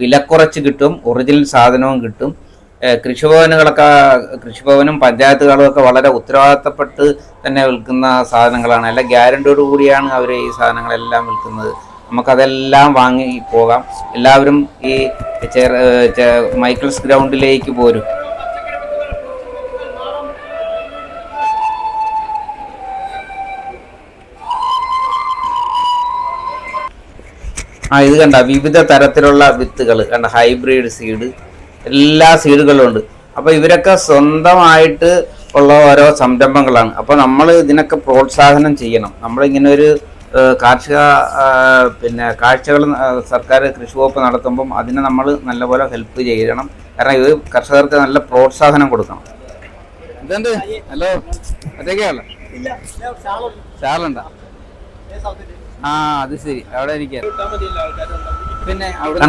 വിലക്കുറച്ച് കിട്ടും ഒറിജിനൽ സാധനവും കിട്ടും. കൃഷിഭവനുകളൊക്കെ കൃഷിഭവനും പഞ്ചായത്തുകളും ഒക്കെ വളരെ ഉത്തരവാദിത്തപ്പെട്ട് തന്നെ വിൽക്കുന്ന സാധനങ്ങളാണ്. അല്ല ഗ്യാരണ്ടിയോട് കൂടിയാണ് അവർ ഈ സാധനങ്ങളെല്ലാം വിൽക്കുന്നത്. നമുക്കതെല്ലാം വാങ്ങി പോകാം. എല്ലാവരും ഈ മൈക്കിൾസ് ഗ്രൗണ്ടിലേക്ക് പോരും. ആ ഇത് കണ്ട വിവിധ തരത്തിലുള്ള വിത്തുകൾ കണ്ട ഹൈബ്രിഡ് സീഡ് എല്ലാ സീഡുകളും ഉണ്ട്. അപ്പോൾ ഇവരൊക്കെ സ്വന്തമായിട്ട് ഉള്ള ഓരോ സംരംഭങ്ങളാണ്. അപ്പോൾ നമ്മൾ ഇതിനൊക്കെ പ്രോത്സാഹനം ചെയ്യണം. നമ്മളിങ്ങനെ ഒരു കാർഷിക പിന്നെ കാഴ്ചകൾ സർക്കാർ കൃഷി വകുപ്പ് നടത്തുമ്പം അതിനെ നമ്മൾ നല്ലപോലെ ഹെൽപ്പ് ചെയ്യണം. കാരണം ഇത് കർഷകർക്ക് നല്ല പ്രോത്സാഹനം കൊടുക്കണം. ഇതെന്ത്? ഹലോ ഒറ്റയ്ക്കാണല്ലോ ഷാളുണ്ടോ ആ അത് ശരി. അവിടെ എനിക്ക്. പിന്നെ അവിടെ